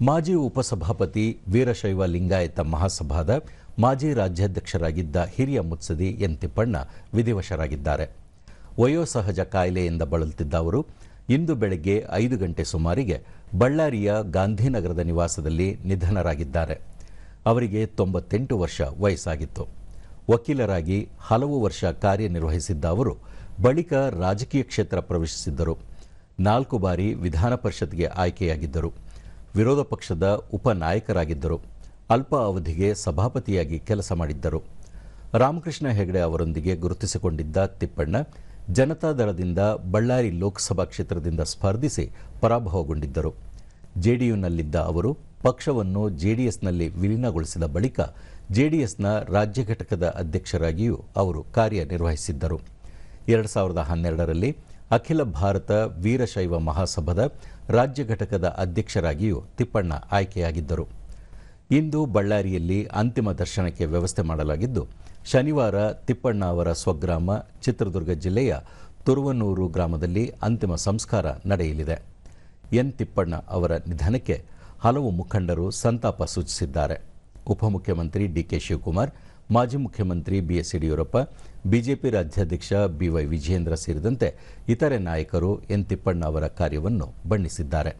ಮಾಜಿ ಉಪಸಭಾಪತಿ ವೀರಶೈವ ಲಿಂಗಾಯತ ಮಹಾಸಭಾದ ಮಾಜಿ ರಾಜ್ಯಾಧ್ಯಕ್ಷರಾಗಿದ್ದ ಹಿರಿಯ ಮುತ್ಸದಿ ಎನ್ ತಿಪ್ಪಣ್ಣ ವಿಧಿವಶರಾಗಿದ್ದಾರೆ. ವಯೋಸಹಜ ಕಾಯಿಲೆಯಿಂದ ಬಳಲುತ್ತಿದ್ದ ಅವರು ಇಂದು ಬೆಳಗ್ಗೆ ಐದು ಗಂಟೆ ಸುಮಾರಿಗೆ ಬಳ್ಳಾರಿಯ ಗಾಂಧಿನಗರದ ನಿವಾಸದಲ್ಲಿ ನಿಧನರಾಗಿದ್ದಾರೆ. ಅವರಿಗೆ ತೊಂಬತ್ತೆಂಟು ವರ್ಷ ವಯಸ್ಸಾಗಿತ್ತು. ವಕೀಲರಾಗಿ ಹಲವು ವರ್ಷ ಕಾರ್ಯನಿರ್ವಹಿಸಿದ್ದ ಅವರು ಬಳಿಕ ರಾಜಕೀಯ ಕ್ಷೇತ್ರ ಪ್ರವೇಶಿಸಿದ್ದರು. ನಾಲ್ಕು ಬಾರಿ ವಿಧಾನ ಪರಿಷತ್ಗೆ ಆಯ್ಕೆಯಾಗಿದ್ದರು. ವಿರೋಧ ಪಕ್ಷದ ಉಪನಾಯಕರಾಗಿದ್ದರು ಅಲ್ಪ ಅವಧಿಗೆ ಸಭಾಪತಿಯಾಗಿ ಕೆಲಸ ಮಾಡಿದ್ದರು. ರಾಮಕೃಷ್ಣ ಹೆಗಡೆ ಅವರೊಂದಿಗೆ ಗುರುತಿಸಿಕೊಂಡಿದ್ದ ತಿಪ್ಪಣ್ಣ ಜನತಾದಳದಿಂದ ಬಳ್ಳಾರಿ ಲೋಕಸಭಾ ಕ್ಷೇತ್ರದಿಂದ ಸ್ಪರ್ಧಿಸಿ ಪರಾಭವಗೊಂಡಿದ್ದರು. ಜೆಡಿಯುನಲ್ಲಿದ್ದ ಅವರು ಪಕ್ಷವನ್ನು ಜೆಡಿಎಸ್ನಲ್ಲಿ ವಿಲೀನಗೊಳಿಸಿದ ಬಳಿಕ ಜೆಡಿಎಸ್ನ ರಾಜ್ಯ ಘಟಕದ ಅಧ್ಯಕ್ಷರಾಗಿಯೂ ಅವರು ಕಾರ್ಯನಿರ್ವಹಿಸಿದ್ದರು. ಎರಡು ಸಾವಿರದ ಹನ್ನೆರಡರಲ್ಲಿ ಅಖಿಲ ಭಾರತ ವೀರಶೈವ ಮಹಾಸಭಾದ ರಾಜ್ಯ ಘಟಕದ ಅಧ್ಯಕ್ಷರಾಗಿಯೂ ತಿಪ್ಪಣ್ಣ ಆಯ್ಕೆಯಾಗಿದ್ದರು. ಇಂದು ಬಳ್ಳಾರಿಯಲ್ಲಿ ಅಂತಿಮ ದರ್ಶನಕ್ಕೆ ವ್ಯವಸ್ಥೆ ಮಾಡಲಾಗಿದ್ದು, ಶನಿವಾರ ತಿಪ್ಪಣ್ಣ ಅವರ ಸ್ವಗ್ರಾಮ ಚಿತ್ರದುರ್ಗ ಜಿಲ್ಲೆಯ ತುರುವನೂರು ಗ್ರಾಮದಲ್ಲಿ ಅಂತಿಮ ಸಂಸ್ಕಾರ ನಡೆಯಲಿದೆ. ಎನ್ ತಿಪ್ಪಣ್ಣ ಅವರ ನಿಧನಕ್ಕೆ ಹಲವು ಮುಖಂಡರು ಸಂತಾಪ ಸೂಚಿಸಿದ್ದಾರೆ. ಉಪಮುಖ್ಯಮಂತ್ರಿ ಡಿಕೆ ಶಿವಕುಮಾರ್ ಮಾಜಿ ಮುಖ್ಯಮಂತ್ರಿ ಬಿಎಸ್ ಯಡಿಯೂರಪ್ಪ, ಬಿಜೆಪಿ ರಾಜ್ಯಾಧ್ಯಕ್ಷ ಬಿವೈ ವಿಜಯೇಂದ್ರ ಸೇರಿದಂತೆ ಇತರೆ ನಾಯಕರು ಎನ್ ತಿಪ್ಪಣ್ಣ ಅವರ ಕಾರ್ಯವನ್ನು ಬಣ್ಣಿಸಿದ್ದಾರೆ.